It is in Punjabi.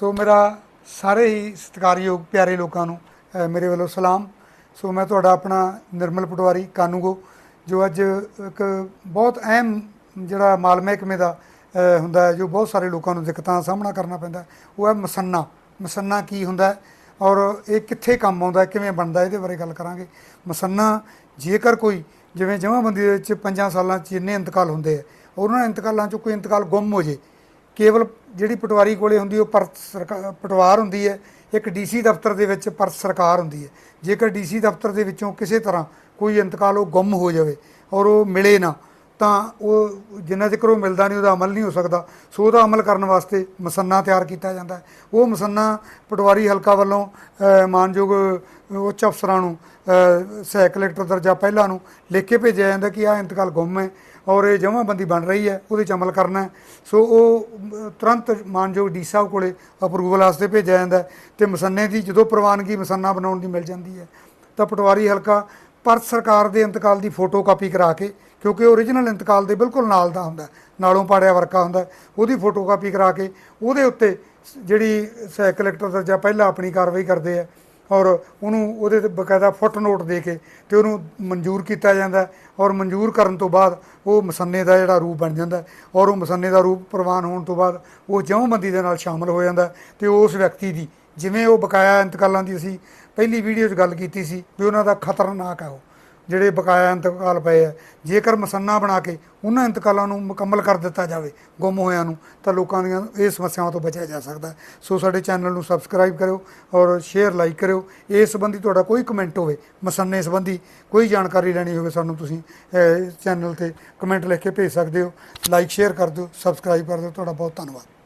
ਸੋ ਮੇਰਾ ਸਾਰੇ ਹੀ ਸਤਿਕਾਰਯੋਗ ਪਿਆਰੇ ਲੋਕਾਂ ਨੂੰ ਅ, ਮੇਰੇ ਵੱਲੋਂ ਸਲਾਮ। ਸੋ ਮੈਂ ਤੁਹਾਡਾ ਆਪਣਾ ਨਿਰਮਲ ਪਟਵਾਰੀ ਕਾਨੂੰਗੋ ਜੋ ਅੱਜ ਇੱਕ ਬਹੁਤ ਅਹਿਮ ਜਿਹੜਾ ਮਾਲ ਮਹਿਕਮੇ ਦਾ ਅ, ਹੁੰਦਾ ਹੈ ਜੋ ਬਹੁਤ ਸਾਰੇ ਲੋਕਾਂ ਨੂੰ ਦਿੱਕਤਾਂ ਦਾ ਸਾਹਮਣਾ ਕਰਨਾ ਪੈਂਦਾ ਹੈ, ਉਹ ਹੈ ਮਸੰਨਾ। ਮਸੰਨਾ ਕੀ ਹੁੰਦਾ ਹੈ ਔਰ ਇਹ ਕਿੱਥੇ ਕੰਮ ਆਉਂਦਾ ਹੈ ਕਿਵੇਂ ਬਣਦਾ ਹੈ, ਇਹਦੇ ਬਾਰੇ ਗੱਲ ਕਰਾਂਗੇ। ਮਸੰਨਾ ਜੇਕਰ ਕੋਈ ਜਿਵੇਂ ਜਮਾਬੰਦੀ ਦੇ ਵਿੱਚ 5 ਸਾਲਾਂ 'ਚ ਜਿੰਨੇ ਇੰਤਕਾਲ ਹੁੰਦੇ ਆ ਉਹਨਾਂ ਇੰਤਕਾਲਾਂ 'ਚੋਂ ਕੋਈ ਇੰਤਕਾਲ ਗੁੰਮ ਹੋ ਜੇ ਕੇਵਲ ਜਿਹੜੀ ਪਟਵਾਰੀ ਕੋਲੇ ਹੁੰਦੀ ਉਹ ਪਰ ਸਰਕਾ- ਪਟਵਾਰ ਹੁੰਦੀ ਹੈ, ਇੱਕ ਡੀਸੀ ਦਫ਼ਤਰ ਦੇ ਵਿੱਚ ਪਰ ਸਰਕਾਰ ਹੁੰਦੀ ਹੈ। ਜੇਕਰ ਡੀਸੀ ਦਫ਼ਤਰ ਦੇ ਵਿੱਚੋਂ ਕਿਸੇ ਤਰ੍ਹਾਂ ਕੋਈ ਇੰਤਕਾਲ, ਉਹ ਗੁੰਮ ਹੋ ਜਾਵੇ ਔਰ ਉਹ ਮਿਲੇ ਨਾ ਤਾਂ ਉਹ ਜਿੰਨਾ ਚਿਰ ਉਹ ਮਿਲਦਾ ਨਹੀਂ, ਉਹਦਾ ਅਮਲ ਨਹੀਂ ਹੋ ਸਕਦਾ। ਸੋ ਉਹਦਾ ਅਮਲ ਕਰਨ ਵਾਸਤੇ ਮਸੰਨਾ ਤਿਆਰ ਕੀਤਾ ਜਾਂਦਾ ਹੈ। ਉਹ ਮਸੰਨਾ ਪਟਵਾਰੀ ਹਲਕਾ ਵੱਲੋਂ ਮਾਨਯੋਗ ਉੱਚ ਅਫਸਰਾਂ ਨੂੰ ਸਹਾਇਕ ਕਲੈਕਟਰ ਦਰਜਾ ਪਹਿਲਾਂ ਨੂੰ ਲਿਖ ਕੇ ਭੇਜਿਆ ਜਾਂਦਾ ਕਿ ਆਹ ਇੰਤਕਾਲ ਗੁੰਮ ਹੈ ਔਰ ਇਹ ਜਮ੍ਹਾਂਬੰਦੀ ਬਣ ਰਹੀ ਹੈ, ਉਹਦੇ 'ਚ ਅਮਲ ਕਰਨਾ ਸੋ ਉਹ ਤੁਰੰਤ ਮਾਨਯੋਗ ਡੀ ਸਾਹਿਬ ਕੋਲੇ ਅਪਰੂਵਲ ਵਾਸਤੇ ਭੇਜਿਆ ਜਾਂਦਾ ਹੈ ਤੇ ਮਸੰਨੇ ਦੀ ਜਦੋਂ ਪ੍ਰਵਾਨਗੀ ਮਸੰਨਾ ਬਣਾਉਣ ਦੀ ਮਿਲ ਜਾਂਦੀ ਹੈ, ਤਾਂ ਪਟਵਾਰੀ ਹਲਕਾ ਪਰ ਸਰਕਾਰ ਦੇ ਇੰਤਕਾਲ ਦੀ ਫੋਟੋ ਕਾਪੀ ਕਰਾ ਕੇ, ਕਿਉਂਕਿ ਓਰੀਜਨਲ ਇੰਤਕਾਲ ਦੇ ਬਿਲਕੁਲ ਨਾਲ ਦਾ ਹੁੰਦਾ ਨਾਲੋਂ ਪਾੜਿਆ ਵਰਕਾ ਹੁੰਦਾ ਉਹਦੀ ਫੋਟੋ ਕਾਪੀ ਕਰਾ ਕੇ ਉਹਦੇ ਉੱਤੇ ਜਿਹੜੀ ਸਹਾਇਕ ਕਲੈਕਟਰ ਦਰਜਾ ਪਹਿਲਾਂ ਆਪਣੀ ਕਾਰਵਾਈ ਕਰਦੇ ਆ ਔਰ ਉਹਨੂੰ ਉਹਦੇ ਤੇ ਬਕਾਇਦਾ ਫੁੱਟ ਨੋਟ ਦੇ ਕੇ ਤੇ ਉਹਨੂੰ ਮਨਜ਼ੂਰ ਕੀਤਾ ਜਾਂਦਾ ਔਰ ਮਨਜ਼ੂਰ ਕਰਨ ਤੋਂ ਬਾਅਦ ਉਹ ਮਸੰਨੇ ਦਾ ਜਿਹੜਾ ਰੂਪ ਬਣ ਜਾਂਦਾ ਔਰ ਉਹ ਮਸੰਨੇ ਦਾ ਰੂਪ ਪ੍ਰਵਾਨ ਹੋਣ ਤੋਂ ਬਾਅਦ ਉਹ ਜਮ੍ਹਾਂਬੰਦੀ ਦੇ ਨਾਲ ਸ਼ਾਮਲ ਹੋ ਜਾਂਦਾ ਹੈ ਤੇ ਉਸ ਵਿਅਕਤੀ ਦੀ ਜਿਵੇਂ ਉਹ ਬਕਾਇਆ ਇੰਤਕਾਲਾਂ ਦੀ ਅਸੀਂ ਪਹਿਲੀ ਵੀਡੀਓ 'ਚ ਗੱਲ ਕੀਤੀ ਸੀ ਵੀ ਉਹਨਾਂ ਦਾ ਖਤਰਨਾਕ ਹੈ ਉਹ, ਜਿਹੜੇ ਬਕਾਇਆ ਇੰਤਕਾਲ ਪਏ ਆ। ਜੇਕਰ ਮਸੰਨਾ ਬਣਾ ਕੇ ਉਹਨਾਂ ਇੰਤਕਾਲਾਂ ਨੂੰ ਮੁਕੰਮਲ ਕਰ ਦਿੱਤਾ ਜਾਵੇ ਗੁੰਮ ਹੋਇਆਂ ਨੂੰ, ਤਾਂ ਲੋਕਾਂ ਦੀਆਂ ਇਹ ਸਮੱਸਿਆਵਾਂ ਤੋਂ ਬਚਿਆ ਜਾ ਸਕਦਾ ਸੋ ਸਾਡੇ ਚੈਨਲ ਨੂੰ ਸਬਸਕ੍ਰਾਈਬ ਕਰਿਓ ਔਰ ਸ਼ੇਅਰ ਲਾਈਕ ਕਰਿਓ। ਇਸ ਸੰਬੰਧੀ ਤੁਹਾਡਾ ਕੋਈ ਕਮੈਂਟ ਹੋਵੇ, ਮਸੰਨੇ ਸੰਬੰਧੀ ਕੋਈ ਜਾਣਕਾਰੀ ਲੈਣੀ ਹੋਵੇ, ਸਾਨੂੰ ਤੁਸੀਂ ਚੈਨਲ ਤੇ ਕਮੈਂਟ ਲਿਖ ਕੇ ਭੇਜ ਸਕਦੇ ਹੋ। ਲਾਈਕ, ਸ਼ੇਅਰ ਕਰ ਦਿਓ, ਸਬਸਕ੍ਰਾਈਬ ਕਰ ਦਿਓ। ਤੁਹਾਡਾ ਬਹੁਤ ਧੰਨਵਾਦ।